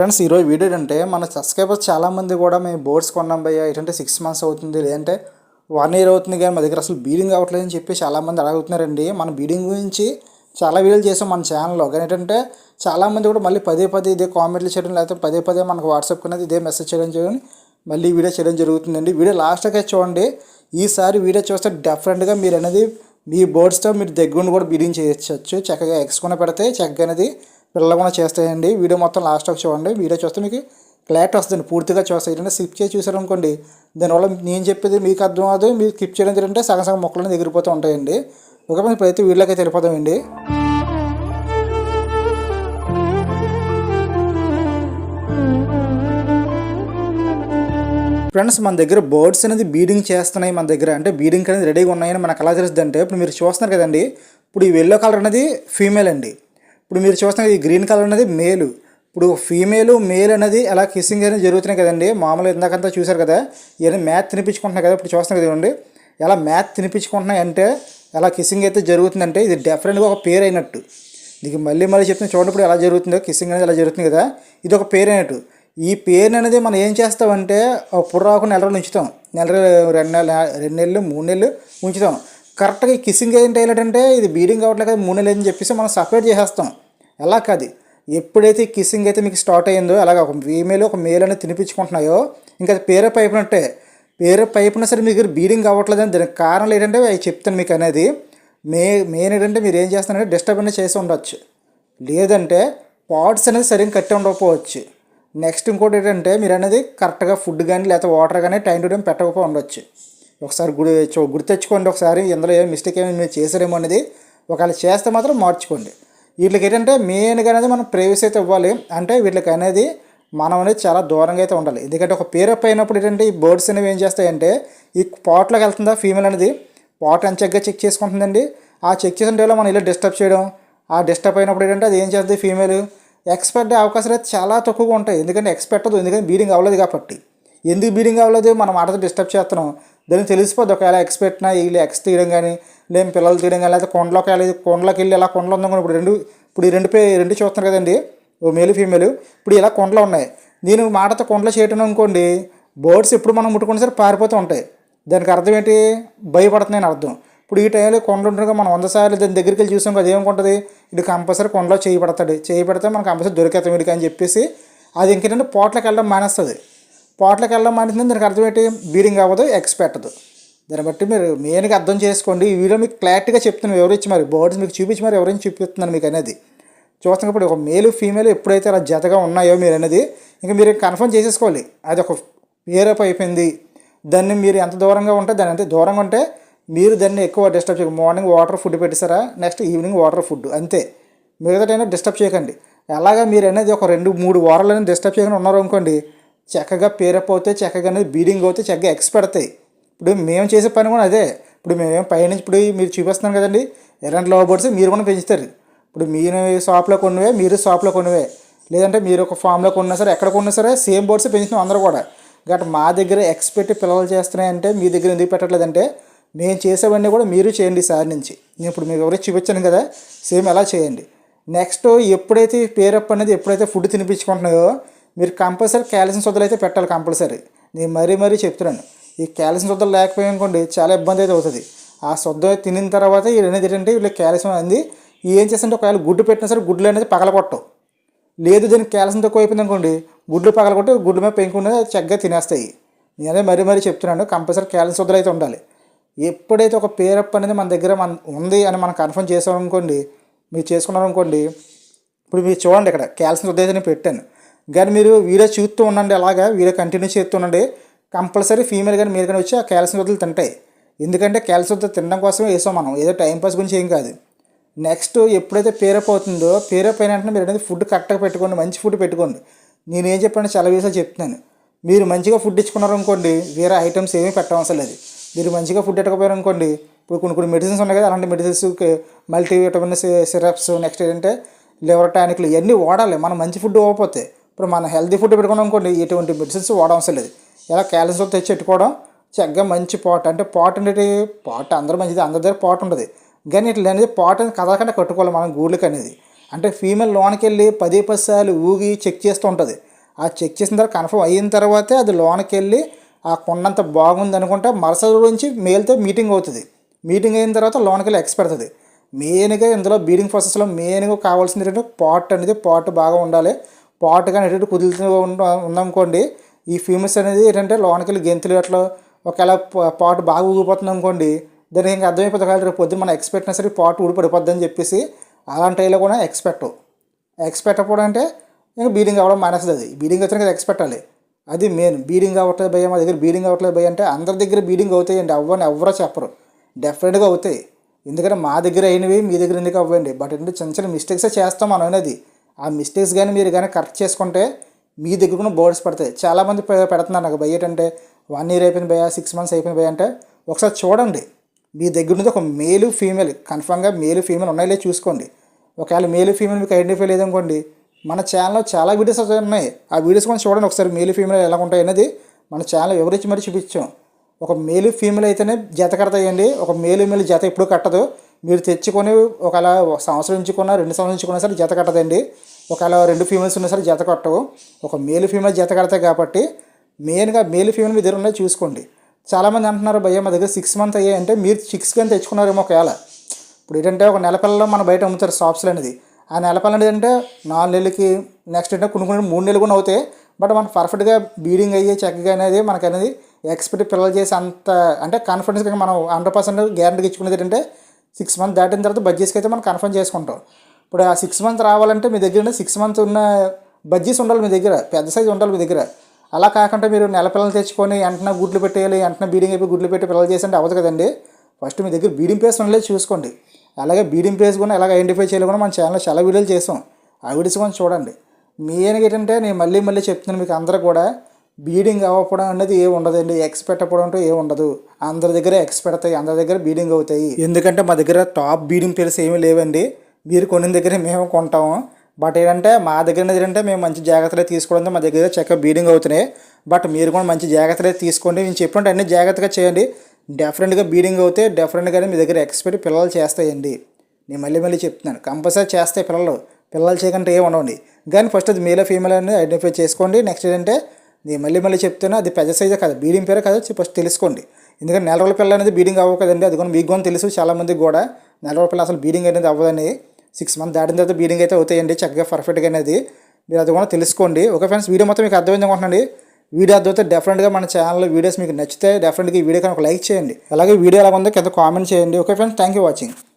Friends ఈరోజు video అంటే మన సబ్స్క్రైబర్స్ చాలామంది కూడా మేము బోర్డ్స్ కొన్నాం భయ్య ఏంటంటే సిక్స్ మంత్స్ అవుతుంది లేదంటే వన్ ఇయర్ అవుతుంది కానీ మా దగ్గర అసలు బీడింగ్ అవ్వట్లేదు అని చెప్పి చాలామంది అడుగుతున్నారండి. మన బీడింగ్ గురించి చాలా వీడియోలు చేసాం మన ఛానల్లో కానీ ఏంటంటే చాలామంది కూడా మళ్ళీ పదే పదే ఇదే కామెంట్లు చేయడం లేకపోతే పదే పదే మనకు వాట్సాప్ అనేది ఇదే మెసేజ్ చేయడం చేయడం మళ్ళీ వీడియో చేయడం జరుగుతుందండి. వీడియో లాస్ట్గా చూడండి. ఈసారి వీడియో చూస్తే డిఫరెంట్గా మీరు అనేది మీ బోర్డ్స్తో మీరు దగ్గరుండి కూడా బీడింగ్ చేయొచ్చు. చక్కగా ఎగ్స్ పెడితే చక్కగా అనేది పిల్లలు కూడా చేస్తాయండి. వీడియో మొత్తం లాస్ట్ వరకు చూడండి. వీడియో చూస్తే మీకు క్లారిటీ వస్తుంది. పూర్తిగా చూస్తాయి ఏంటంటే స్కిప్ చేసి చూసారనుకోండి దానివల్ల నేను చెప్పేది మీకు అర్థం కాదు. మీరు స్కిప్ చేయడం ఏంటంటే సగం సగం మొక్కలు అనేది ఎగిరిపోతూ ఉంటాయండి. ఒక ఇప్పుడు అయితే వీడియోకి అయితే ఫ్రెండ్స్ మన దగ్గర బర్డ్స్ అనేది బీడింగ్ చేస్తున్నాయి మన దగ్గర. అంటే బీడింగ్ అనేది రెడీగా ఉన్నాయని మనకు ఎలా తెలుస్తుంది అంటే ఇప్పుడు మీరు చూస్తున్నారు కదండి ఇప్పుడు ఈ ఎల్లో కలర్ అనేది ఫీమేల్ అండి. ఇప్పుడు మీరు చూస్తున్నారు ఈ గ్రీన్ కలర్ అనేది మేలు. ఇప్పుడు ఫీమేల్ మేల్ అనేది ఎలా కిస్సింగ్ అనేది జరుగుతున్నాయి కదండి. మామూలుగా ఇందాకంతా చూశారు కదా. ఇవన్నీ మ్యాథ్ తినిపించుకుంటున్నాయి కదా. ఇప్పుడు చూస్తున్నాయి కదండి ఎలా మ్యాథ్ తినిపించుకుంటున్నాయి అంటే ఎలా కిస్సింగ్ అయితే జరుగుతుందంటే ఇది డెఫరెంట్గా ఒక పేరు అయినట్టు. నీకు మళ్ళీ మళ్ళీ చెప్తున్నా చూడండి ఇప్పుడు ఎలా జరుగుతుందో. కిస్సింగ్ అనేది ఎలా జరుగుతుంది కదా. ఇది ఒక పేరు అయినట్టు. ఈ పేరు అనేది మనం ఏం చేస్తామంటే అప్పుడు రాకుండా నెల రోజులు ఉంచుతాం. నెల రెండు నెలలు రెండు నెలలు మూడు నెలలు ఉంచుతాం. కరెక్ట్గా ఈ కిస్సింగ్ ఏంటి ఏంటంటే ఇది బీడింగ్ అవ్వట్లేదు కదా మూడు అని చెప్పేసి మనం సపరేట్ చేసేస్తాం. ఎలా కాదు. ఎప్పుడైతే కిస్సింగ్ అయితే మీకు స్టార్ట్ అయ్యిందో అలాగ ఒక ఫీమేల్ ఒక మేల్ అనేది తినిపించుకుంటున్నాయో ఇంకా అది పేరే పైపునట్టే. పేరు పైపున సరే మీకు బీడింగ్ అవ్వట్లేదని దానికి కారణం ఏంటంటే అవి చెప్తాను మీకు అనేది. మే మెయిన్ ఏంటంటే మీరు ఏం చేస్తున్నారంటే డిస్టర్బ్ అనేది చేసి ఉండొచ్చు. లేదంటే పాట్స్ అనేది సరిగ్గా కట్టి ఉండకపోవచ్చు. నెక్స్ట్ ఇంకోటి ఏంటంటే మీరు అనేది కరెక్ట్గా ఫుడ్ కానీ లేకపోతే వాటర్ కానీ టైం టు టైం పెట్టకపో ఉండొచ్చు. ఒకసారి గుడి చూ- గుర్తు తెచ్చుకోండి ఒకసారి. ఇందులో ఏం మిస్టేక్ ఏమి మీరు చేశారేమో అనేది ఒకవేళ చేస్తే మాత్రం మార్చుకోండి. వీటికి ఏంటంటే మెయిన్గా అనేది మనం ప్రైవసీ అయితే ఇవ్వాలి. అంటే వీటికి అనేది మనం అనేది చాలా దూరంగా అయితే ఉండాలి. ఎందుకంటే ఒక పేరప్ అయినప్పుడు ఏంటంటే ఈ బర్డ్స్ అనేవి ఏం చేస్తాయంటే ఈ పాట్లోకి వెళ్తుందా ఫీమేల్ అనేది? పాట్ చక్కగా చెక్ చేసుకుంటుందండి. ఆ చెక్ చేసిన టైంలో మనం ఇలా డిస్టర్బ్ చేయడం. ఆ డిస్టర్బ్ అయినప్పుడు ఏంటంటే అది ఏం చేస్తుంది? ఫీమేల్ ఎక్స్పెక్ట్ అవకాశాలు అయితే చాలా తక్కువగా ఉంటాయి. ఎందుకంటే ఎక్స్పెక్ట్ అవ్వదు ఎందుకంటే బీడింగ్ అవ్వలేదు కాబట్టి. ఎందుకు బీడింగ్ అవ్వలేదు? మనం మాటతో డిస్టర్బ్ చేస్తున్నాం. దాన్ని తెలిసిపోద్ది. ఒకవేళ ఎక్స్పెక్ట్నా వీళ్ళు ఎక్స్ తీయడం కానీ లేని పిల్లలు తీయడం కానీ లేకపోతే కొండలోకి వెళ్ళి కొండలోకి వెళ్ళి ఇలా కొండలు ఉందాం ఇప్పుడు రెండు ఇప్పుడు ఈ రెండు పే రెండు చూస్తున్నారు కదండి. ఓ మేలు ఫీమేల్ ఇప్పుడు ఇలా కొండలు ఉన్నాయి. నేను మాటతో కొండలు చేయటం అనుకోండి బర్డ్స్ ఎప్పుడు మనం ముట్టుకుంటే సరే పారిపోతూ ఉంటాయి. దానికి అర్థం ఏంటి? భయపడుతున్నాయని అర్థం. ఇప్పుడు ఈ టైంలో కొండలు ఉండగా మనం వంద సార్లు దాని దగ్గరికి వెళ్ళి చూసాం కదా ఏమనుకుంటుంది? ఇది కంపల్సరీ కొండలో చేయి చేయబడితే చేయి పెడితే మనకు కంపల్సరీ దొరికేతాం వీడికి అని చెప్పేసి అది ఇంకేంటంటే పోట్లకి వెళ్ళడం మానేస్తుంది. పోట్లకి వెళ్ళడం మానేసింది దానికి అర్థం ఏంటి? బీడింగ్ అవ్వదు ఎక్స్ పెట్టదు. దాన్ని బట్టి మీరు మెయిన్గా అర్థం చేసుకోండి. ఈ వీడియో మీకు క్లారిటీగా చెప్తున్నాను ఎవరు ఇచ్చి మరి బర్డ్స్ మీకు చూపించి మరి ఎవరైనా చూపిస్తున్నాను మీకు అనేది. చూస్తున్నప్పుడు ఒక మేలు ఫీమేల్ ఎప్పుడైతే అలా జతగా ఉన్నాయో మీరు అనేది ఇంకా మీరు కన్ఫర్మ్ చేసేసుకోవాలి. అది ఒక పేరప్ అయిపోయింది. దాన్ని మీరు ఎంత దూరంగా ఉంటే దాని అంత దూరంగా ఉంటే మీరు దాన్ని ఎక్కువ డిస్టర్బ్ చేయకండి మార్నింగ్ వాటర్ ఫుడ్ పెట్టేసారా నెక్స్ట్ ఈవినింగ్ వాటర్ ఫుడ్ అంతే. మిగతా టైం డిస్టర్బ్ చేయకండి. అలాగా మీరు అనేది ఒక రెండు మూడు వారాలు అనేది డిస్టర్బ్ చేయకుండా ఉన్నారు అనుకోండి చక్కగా పేరప్ అవుతాయి చక్కగా అనేది బీడింగ్ అవుతాయి చక్కగా ఎక్స్ పెడతాయి. ఇప్పుడు మేము చేసే పని కూడా అదే. ఇప్పుడు మేము పైనుంచి ఇప్పుడు మీరు చూపిస్తున్నాం కదండి ఎలాంటి లవ్ బర్డ్స్ మీరు కూడా పెంచుతారు. ఇప్పుడు మీరు షాప్లో కొన్నవే మీరు షాప్లో కొన్నవే. లేదంటే మీరు ఒక ఫామ్లో కొన్నా సరే ఎక్కడ కొన్నా సరే సేమ్ బోర్డ్స్ పెంచుతున్నాం అందరూ కూడా. గట్ మా దగ్గర ఎక్స్ పెట్టి పిల్లలు చేస్తున్నాయంటే మీ దగ్గర ఎందుకు పెట్టట్లేదంటే మేము చేసేవన్నీ కూడా మీరు చేయండి సార్ నుంచి. నేను ఇప్పుడు మీకు ఎవరికి చూపించాను కదా సేమ్ ఎలా చేయండి. నెక్స్ట్ ఎప్పుడైతే పేరప్ అనేది ఎప్పుడైతే ఫుడ్ తినిపించుకుంటున్నాయో మీరు కంపల్సరీ క్యాల్షియం సొద్దలు అయితే పెట్టాలి కంపల్సరీ. నేను మరీ మరీ చెప్తున్నాను. ఈ క్యాల్షియం సొద్దలు లేకపోయాయి అనుకోండి చాలా ఇబ్బంది అయితే అవుతుంది. ఆ సొద్ద తినిన తర్వాత ఇది అనేది ఏంటంటే వీళ్ళకి క్యాల్షియం అనేది ఏం చేస్తుంటే ఒకవేళ గుడ్డు పెట్టినా సరే గుడ్లు అనేది పగలగొట్టవు. లేదు దీనికి క్యాల్షియం తక్కువ అయిపోయింది అనుకోండి గుడ్లు పగలగొట్టి గుడ్డు మీద పెంకున్నది చక్కగా తినేస్తాయి. నేనే మరీ మరీ చెప్తున్నాను కంపల్సరీ క్యాల్షియం సొద్దలు అయితే ఉండాలి. ఎప్పుడైతే ఒక పేరప్ అనేది మన దగ్గర మన ఉంది అని మనం కన్ఫర్మ్ చేసామనుకోండి మీరు చేసుకున్నారు అనుకోండి ఇప్పుడు మీరు చూడండి ఇక్కడ క్యాల్షియం ఉద్దేశం నేను పెట్టాను. కానీ మీరు వీడియో చూస్తూ ఉండండి అలాగా వీడియో కంటిన్యూ చేస్తూ ఉండండి. కంపల్సరీ ఫీమేల్ కానీ మీరు కానీ వచ్చి ఆ క్యాల్షియం వద్దలు తింటాయి. ఎందుకంటే క్యాల్షియం వద్దలు తినడం కోసమే వేసాం మనం ఏదో టైంపాస్ గురించి ఏం కాదు. నెక్స్ట్ ఎప్పుడైతే పేరప్ అవుతుందో పేరప్ అయిన వెంటనే మీరు అనేది ఫుడ్ కరెక్ట్గా పెట్టుకోండి మంచి ఫుడ్ పెట్టుకోండి. నేను ఏం చెప్పాను చాలా వీసాలు చెప్తున్నాను. మీరు మంచిగా ఫుడ్ ఇచ్చుకున్నారు అనుకోండి వేరే ఐటమ్స్ ఏమీ పెట్టవలసిన లేదు. మీరు మంచిగా ఫుడ్ ఎట్టకపోయారు అనుకోండి ఇప్పుడు కొన్ని కొన్ని మెడిసిన్స్ ఉన్నాయి కదా అలాంటి మెడిసిన్స్ మల్టీవిటమిన్ సిరప్స్ నెక్స్ట్ ఏంటంటే లివర్ టానిక్లు ఇవన్నీ వాడాలి. మనం మంచి ఫుడ్ ఇవ్వకపోతే. ఇప్పుడు మనం హెల్తీ ఫుడ్ పెట్టుకున్నాం అనుకోండి ఎటువంటి మెడిసిన్స్ వాడవసరం లేదు. ఇలా క్యాల్షియం తెచ్చి పెట్టుకోవడం చక్కగా మంచి పాట్. అంటే పాట్ అనేది పాట్ అందరూ మంచిది అందరి దగ్గర పాట ఉంటుంది కానీ ఇట్లా అనేది పాట్ అనేది కదలకుండా కట్టుకోవాలి మనం గూళ్ళకి అనేది. అంటే ఫీమేల్ లోనికి వెళ్ళి పది పది సార్లు ఊగి చెక్ చేస్తూ ఉంటుంది. ఆ చెక్ చేసిన తర్వాత కన్ఫర్మ్ అయిన తర్వాతే అది లోనకి వెళ్ళి ఆ కొండంత బాగుంది అనుకుంటే మరుసటి రోజు నుంచి మేల్తో మీటింగ్ అవుతుంది. మీటింగ్ అయిన తర్వాత లోనకి వెళ్ళి ఎక్స్ పెడుతుంది. మెయిన్గా ఇందులో బీడింగ్ ప్రాసెస్లో మెయిన్గా కావాల్సింది ఏంటంటే పాట్ అనేది పాట్ బాగా ఉండాలి. పాట్ కానీ ఎటు కుదులుతూ ఉందనుకోండి ఈ ఫీమస్ అనేది ఏంటంటే లోనకెళ్ళి గెంతులు అట్లా ఒకవేళ పాటు పాట్ బాగా ఊగిపోతుంది అనుకోండి దానికి ఇంకా అర్థమైపోతుంది కదా రేపు పొద్దున్న మనం ఎక్స్పెక్ట్ సరే పాట్ ఊడిపడిపోద్ది అని చెప్పేసి అలాంటి టైంలో కూడా ఎక్స్పెక్ట్. ఎక్స్పెక్ట్ అప్పుడు అంటే ఇంకా బీడింగ్ అవ్వడం మానేస్తుంది అది. బీడింగ్ వచ్చినా కదా ఎక్స్పెక్ట్ అవ్వాలి. అది మెయిన్ బీడింగ్ అవ్వట్లేదు భయ మా దగ్గర బీడింగ్ అవ్వట్లేదు భయ అంటే అందరి దగ్గర బీడింగ్ అవుతాయండి. అవ్వని ఎవరో చెప్పరు. డెఫినెట్గా అవుతాయి. ఎందుకంటే మా దగ్గర అయినవి మీ దగ్గర ఎందుకు అవ్వండి? బట్ ఏంటంటే చిన్న చిన్న మిస్టేక్సే చేస్తాం మనం అనేది. ఆ మిస్టేక్స్ కానీ మీరు కానీ కరెక్ట్ చేసుకుంటే మీ దగ్గర కూడా బోర్డ్స్ పడతాయి. చాలామంది పెడుతున్నారు నాకు భయ ఏంటంటే వన్ ఇయర్ అయిపోయింది భయ సిక్స్ మంత్స్ అయిపోయింది భయ అంటే ఒకసారి చూడండి. మీ దగ్గర నుంచి ఒక మేలు ఫీమేల్ కన్ఫామ్గా మేలు ఫీమేల్ ఉన్నాయో చూసుకోండి. ఒకవేళ మేలు ఫీమేల్ మీకు ఐడెంటిఫై లేదనుకోండి మన ఛానల్లో చాలా వీడియోస్ ఉన్నాయి. ఆ వీడియోస్ కూడా చూడండి ఒకసారి మేలు ఫీమేల్ ఎలా ఉంటాయి అనేది మన ఛానల్ ఎవరిచ్చి మరి చూపించాం. ఒక మేలు ఫీమేల్ అయితేనే జత కడతాయండి. ఒక మేలు మేలు జత ఎప్పుడు కట్టదు. మీరు తెచ్చుకొని ఒకవేళ ఒక సంవత్సరం ఉంచుకున్నా రెండు సంవత్సరం ఉంచుకున్నా సరే జత కట్టదండి. ఒకవేళ రెండు ఫీమేల్స్ ఉన్నా సరే జత కట్టవు. ఒక మేలు ఫీమేల్ జత కడతాయి కాబట్టి మెయిన్గా మేలు ఫీమేల్ మీ దగ్గర ఉన్నాయి చూసుకోండి. చాలామంది అంటున్నారు భయ్య మా దగ్గర సిక్స్ మంత్ అయ్యాయి. అంటే మీరు సిక్స్ కానీ తెచ్చుకున్నారేమో ఒకవేళ. ఇప్పుడు ఏంటంటే ఒక నెల పిల్లలు మన బయట అమ్ముతారు షాప్స్లో అనేది ఆ నెల పిల్లలు అనేది అంటే నాలుగు నెలలకి నెక్స్ట్ అంటే కొన్ని కొన్ని మూడు నెలలు కూడా అవుతాయి. బట్ మనకు పర్ఫెక్ట్గా బీడింగ్ అయ్యే చక్కగా అనేది మనకు అనేది ఎక్స్పెక్ట్ పిల్లలు చేసి అంత అంటే కాన్ఫిడెన్స్గా మనం హండ్రెడ్ పర్సెంట్ గ్యారంటీ ఇచ్చుకునేది ఏంటంటే సిక్స్ మంత్ దాటిన తర్వాత బడ్జెస్కి అయితే మనం కన్ఫర్మ్ చేసుకుంటాం. ఇప్పుడు ఆ సిక్స్ మంత్ రావాలంటే మీ దగ్గర సిక్స్ మంత్ ఉన్న బడ్జెస్ ఉండాలి మీ దగ్గర పెద్ద సైజు ఉండాలి మీ దగ్గర. అలా కాకుండా మీరు నెల పిల్లలు తెచ్చుకొని వెంటనే గుడ్లు పెట్టేయాలి వెంటనే బీడింగ్ అయిపోయి గుడ్లు పెట్టి పిల్లలు చేసి అంటే అవ్వదు కదండి. ఫస్ట్ మీ దగ్గర బీడింగ్ పేస్ ఉండలేదు చూసుకోండి. అలాగే బీడింగ్ పేస్ కూడా ఎలాగ ఐడెంటిఫై చేయాలి కూడా మన ఛానల్లో చాలా వీడియోలు చేసాం ఆ వీడియోస్ కూడా చూడండి. మెయిన్గా ఏంటంటే నేను మళ్ళీ మళ్ళీ చెప్తున్నాను మీకు అందరూ కూడా. బీడింగ్ అవ్వకపోవడం అనేది ఏ ఉండదండి ఎక్స్ పెట్టకపోవడం అంటూ ఏ ఉండదు. అందరి దగ్గర ఎక్స్ పెడతాయి అందరి దగ్గర బీడింగ్ అవుతాయి. ఎందుకంటే మా దగ్గర టాప్ బీడింగ్ పేర్స్ ఏమీ లేవండి. మీరు కొనిన దగ్గర మేము కొంటాము. బట్ ఏంటంటే మా దగ్గర ఏంటంటే మేము మంచి జాగ్రత్తలు తీసుకోవడంతో మా దగ్గర చక్కగా బీడింగ్ అవుతున్నాయి. బట్ మీరు కూడా మంచి జాగ్రత్తలే తీసుకోండి. నేను చెప్పినట్టు అన్ని జాగ్రత్తగా చేయండి. డెఫరెంట్గా బీడింగ్ అవుతే డెఫరెంట్గానే మీ దగ్గర ఎక్స్పెక్ట్ పిల్లలు చేస్తాయండి. నేను మళ్ళీ మళ్ళీ చెప్తున్నాను. కంపల్సరీ చేస్తాయి పిల్లలు పిల్లలు చేయకుండా ఏమి ఉండవండి. కానీ ఫస్ట్ అది మేల్ ఫీమేల్ అనేది ఐడెంటిఫై చేసుకోండి. నెక్స్ట్ ఏంటంటే నేను మళ్ళీ మళ్ళీ చెప్తున్నా అది పెద్ద సైజే కాదు బీడింగ్ పేరే కాదు ఫస్ట్ తెలుసుకోండి. ఎందుకంటే నెల రోజుల పిల్ల అనేది బీడింగ్ అవ్వవు కదండి అది కూడా మీకు కూడా తెలుసు చాలామందికి కూడా నెల రోజుల పిల్ల అసలు బీడింగ్ అనేది అవ్వదని సిక్స్ మంత్ దాటిన తర్వాత బీడింగ్ అయితే అవుతాయండి చక్కగా పర్ఫెక్ట్గా అనేది. మీరు అది కూడా తెలుసుకోండి. ఓకే ఫ్రెండ్స్ వీడియో మొత్తం మీకు అర్థమైంది అనుకుంటున్నాండి వీడియో అర్థమైతే డెఫినెట్గా మన ఛానల్ వీడియోస్ మీకు నచ్చితే డెఫినెట్గా ఈ వీడియో కానీ ఒక లైక్ చేయండి. అలాగే వీడియో ఎలా ఉందో కింద కామెంట్ చేయండి. Okay friends thank you watching